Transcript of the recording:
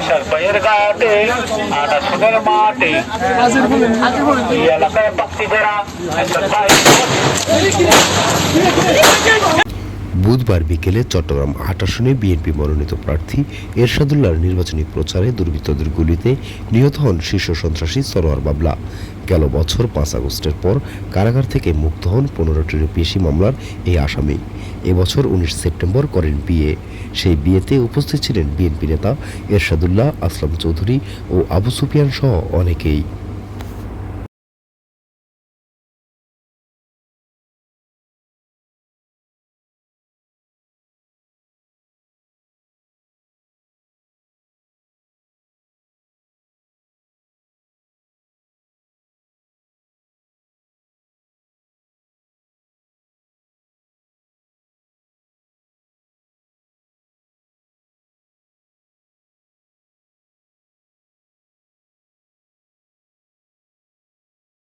সরপাইয়ের ঘাটে আটা সুদের মাটি এই এলাকায় বাক্তি জোড়া সরপাই বুধবার বিকেলে চট্টগ্রাম আট আসনে বিএনপি মনোনীত প্রার্থী এরশাদুল্লাহর নির্বাচনী প্রচারে দুর্বৃত্তদের গুলিতে নিহত হন শীর্ষ সন্ত্রাসী সরোয়ার বাবলা। গেল বছর পাঁচ আগস্টের পর কারাগার থেকে মুক্ত হন পনেরোটিরও বেশি মামলার এই আসামি। এবছর উনিশ সেপ্টেম্বর করেন বিয়ে। সেই বিয়েতে উপস্থিত ছিলেন বিএনপি নেতা এরশাদুল্লাহ, আসলাম চৌধুরী ও আবু সুফিয়ান সহ অনেকেই।